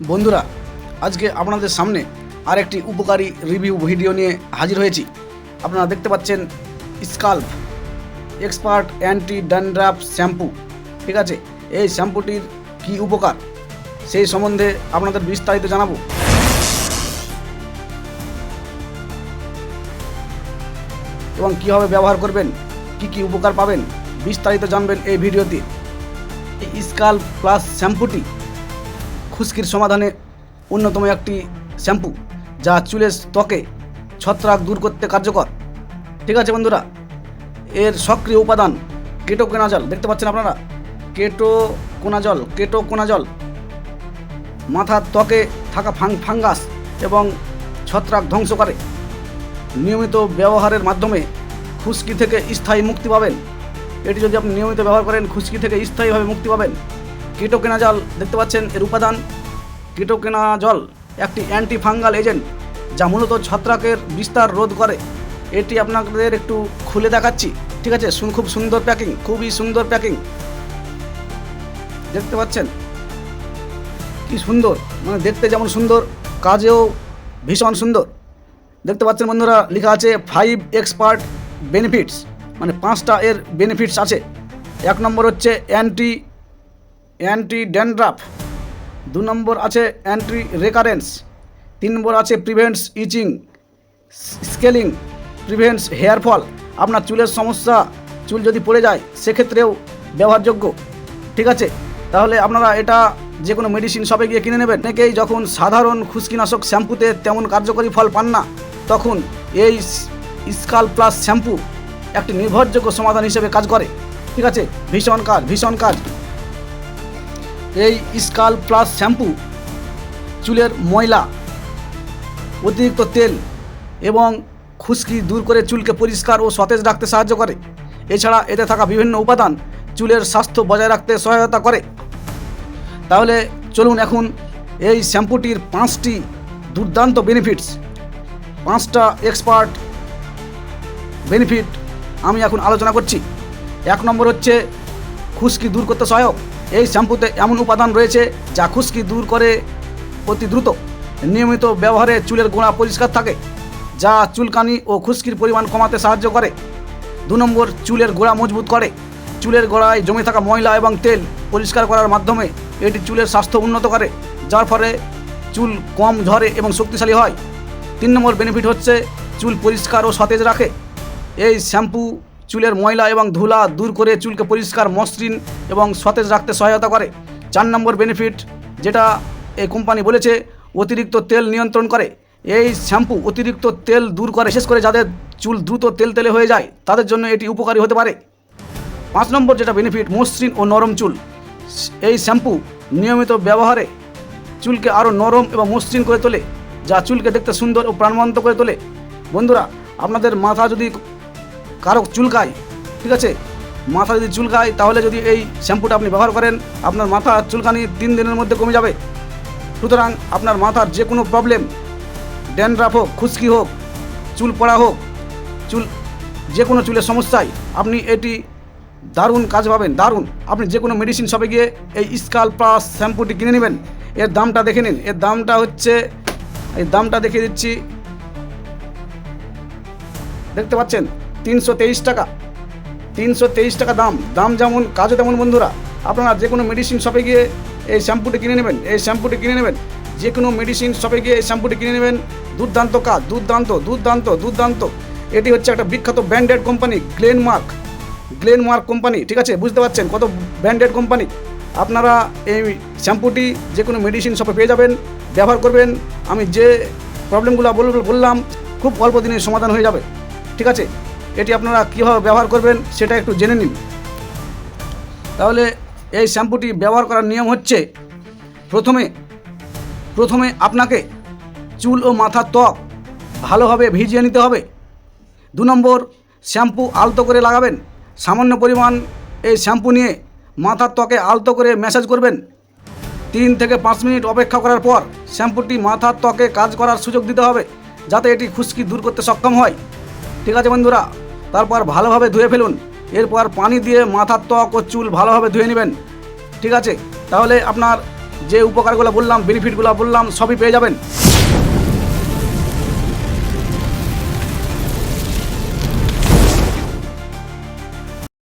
বন্ধুরা, আজকে আপনাদের সামনে আরেকটি উপকারী রিভিউ ভিডিও নিয়ে হাজির হয়েছি। আপনারা দেখতে পাচ্ছেন scalp expert anti dandruff shampoo ঠিক আছে? এই শ্যাম্পুটির কি উপকার? সেই সম্বন্ধে আপনাদের বিস্তারিত জানাব। এবং কীভাবে ব্যবহার করবেন, কি কি উপকার পাবেন, বিস্তারিত জানবেন এই ভিডিওতে এই স্কাল্প প্লাস শ্যাম্পুটি খুশকির সমাধানে অন্যতম একটি শ্যাম্পু, যা চুলের ত্বকে ছত্রাক দূর করতে কার্যকর। ঠিক আছে বন্ধুরা, এর সক্রিয় উপাদান কেটো জল দেখতে পাচ্ছেন আপনারা? কেটো জল কেটো জল মাথার ত্বকে থাকা ফাং, ফাঙ্গাস এবং ছত্রাক ধ্বংস করে। নিয়মিত ব্যবহারের মাধ্যমে খুশকি থেকে স্থায়ী মুক্তি পাবেন। এটি যদি আপনি নিয়মিত ব্যবহার করেন, খুশকি থেকে স্থায়ীভাবে মুক্তি পাবেন। কিটোকেনা জল, দেখতে পাচ্ছেন এর উপাদান। কিটোকেনা জল একটি অ্যান্টি ফাঙ্গাল এজেন্ট যা মূলত ছত্রাকের বিস্তার রোধ করে। এটি আপনাদের একটু খুলে দেখাচ্ছি। ঠিক আছে খুব সুন্দর প্যাকিং, খুবই সুন্দর প্যাকিং। দেখতে পাচ্ছেন? কি সুন্দর মানে দেখতে যেমন সুন্দর, কাজেও ভীষণ সুন্দর। দেখতে পাচ্ছেন বন্ধুরা, লেখা আছে ফাইভ এক্সপার্ট বেনিফিটস মানে পাঁচটা এর বেনিফিটস আছে। এক নম্বর হচ্ছে অ্যান্টি অ্যান্টি ড্যান্ড্রাফ দু নম্বর আছে অ্যান্টি রেকারেন্স তিন নম্বর আছে prevents itching scaling prevents hair fall আপনার চুলের সমস্যা, চুল যদি পড়ে যায়, সেক্ষেত্রেও ব্যবহারযোগ্য। ঠিক আছে? তাহলে আপনারা এটা যে কোনো মেডিসিন শপে গিয়ে কিনে নেবেন। অনেকেই যখন সাধারণ খুশকিনাশক শ্যাম্পুতে তেমন কার্যকরী ফল পান না, তখন এই স্কাল প্লাস শ্যাম্পু একটি নির্ভরযোগ্য সমাধান হিসেবে কাজ করে। ঠিক আছে? ভীষণ কাজ ভীষণ কাজ। এই স্কাল প্লাস শ্যাম্পু, চুলের ময়লা, অতিরিক্ত তেল এবং খুশকি দূর করে চুলকে পরিষ্কার ও সতেজ রাখতে সাহায্য করে। এছাড়া এতে থাকা বিভিন্ন উপাদান চুলের স্বাস্থ্য বজায় রাখতে সহায়তা করে। তাহলে চলুন এখন এই শ্যাম্পুটির পাঁচটি দুর্দান্ত বেনিফিটস পাঁচটা এক্সপার্ট বেনিফিট আমি এখন আলোচনা করছি। এক নম্বর হচ্ছে খুশকি দূর করতে সহায়ক। এই শ্যাম্পুতে এমন উপাদান রয়েছে যা খুশকি দূর করে অতি দ্রুত নিয়মিত ব্যবহারে চুলের গোড়া পরিষ্কার থাকে, যা চুলকানি ও খুশকির পরিমাণ কমাতে সাহায্য করে। দু নম্বর, চুলের গোড়া মজবুত করে। চুলের গোড়ায় জমে থাকা ময়লা এবং তেল পরিষ্কার করার মাধ্যমে এটি চুলের স্বাস্থ্য উন্নত করে, যার ফলে চুল কম ঝরে এবং শক্তিশালী হয়। তিন নম্বর বেনিফিট হচ্ছে চুল পরিষ্কার ও সতেজ রাখে। এই শ্যাম্পু চুলের ময়লা এবং ধুলা দূর করে চুলকে পরিষ্কার, মসৃণ এবং সতেজ রাখতে সহায়তা করে। চার নম্বর বেনিফিট যেটা এই কোম্পানি বলেছে, অতিরিক্ত তেল নিয়ন্ত্রণ করে। এই শ্যাম্পু অতিরিক্ত তেল দূর করে, বিশেষ করে যাদের চুল দ্রুত তেল তেলে হয়ে যায়, তাদের জন্য এটি উপকারী হতে পারে। পাঁচ নম্বর যেটা বেনিফিট মসৃণ ও নরম চুল। এই শ্যাম্পু নিয়মিত ব্যবহারে চুলকে আরও নরম এবং মসৃণ করে তোলে, যা চুলকে দেখতে সুন্দর ও প্রাণবন্ত করে তোলে। বন্ধুরা, আপনাদের মাথা যদি কারও চুলকায়, ঠিক আছে? মাথা যদি চুলকায়, তাহলে যদি এই শ্যাম্পুটা আপনি ব্যবহার করেন, আপনার মাথা চুলকানি তিন দিনের মধ্যে কমে যাবে। সুতরাং আপনার মাথার যে কোনো প্রবলেম ড্যান্ড্রাফ হোক, খুশকি হোক, চুল পড়া হোক, চুল যে কোনো চুলের সমস্যায় আপনি এটি দারুণ কাজ পাবেন, দারুণ। আপনি যে কোনো মেডিসিন শপে গিয়ে এই স্কাল প্লাস শ্যাম্পুটি কিনে নেবেন। এর দামটা দেখে নিন। এর দামটা হচ্ছে, এই দামটা দেখিয়ে দিচ্ছি। দেখতে পাচ্ছেন? তিনশো তেইশ টাকা। তিনশো তেইশ টাকা দাম। দাম যেমন, কাজও তেমন বন্ধুরা। আপনারা যে কোনো মেডিসিন শপে গিয়ে এই শ্যাম্পুটি কিনে নেবেন, এই শ্যাম্পুটি কিনে নেবেন। যে কোনো মেডিসিন শপে গিয়ে এই শ্যাম্পুটি কিনে নেবেন। দুর্দান্ত কাজ, দুর্দান্ত দুর্দান্ত দুর্দান্ত। এটি হচ্ছে একটা বিখ্যাত branded company Glenmark Glenmark company ঠিক আছে? বুঝতে পারছেন কত ব্র্যান্ডেড কোম্পানি আপনারা এই শ্যাম্পুটি যে কোনো মেডিসিন শপে পেয়ে যাবেন, ব্যবহার করবেন। আমি যে প্রবলেমগুলো বল- বললাম, খুব অল্প দিনের সমাধান হয়ে যাবে। ঠিক আছে? এটি আপনারা কীভাবে ব্যবহার করবেন সেটা একটু জেনে নিন। তাহলে এই শ্যাম্পুটি ব্যবহার করার নিয়ম হচ্ছে, প্রথমে প্রথমে আপনাকে চুল ও মাথার ত্বক ভালোভাবে ভিজিয়ে নিতে হবে। দু নম্বর, শ্যাম্পু আলতো করে লাগাবেন। সামান্য পরিমাণ এই শ্যাম্পু নিয়ে মাথার ত্বকে আলতো করে ম্যাসাজ করবেন। তিন থেকে পাঁচ মিনিট অপেক্ষা করার পর শ্যাম্পুটি মাথার ত্বকে কাজ করার সুযোগ দিতে হবে, যাতে এটি খুশকি দূর করতে সক্ষম হয়। ঠিক আছে বন্ধুরা তারপর ভালোভাবে ধুয়ে ফেলুন। এরপর পানি দিয়ে মাথার ত্বক ও চুল ভালোভাবে ধুয়ে নেবেন। ঠিক আছে? তাহলে আপনার যে উপকারগুলো বললাম বেনিফিটগুলো বললাম, সবই পেয়ে যাবেন।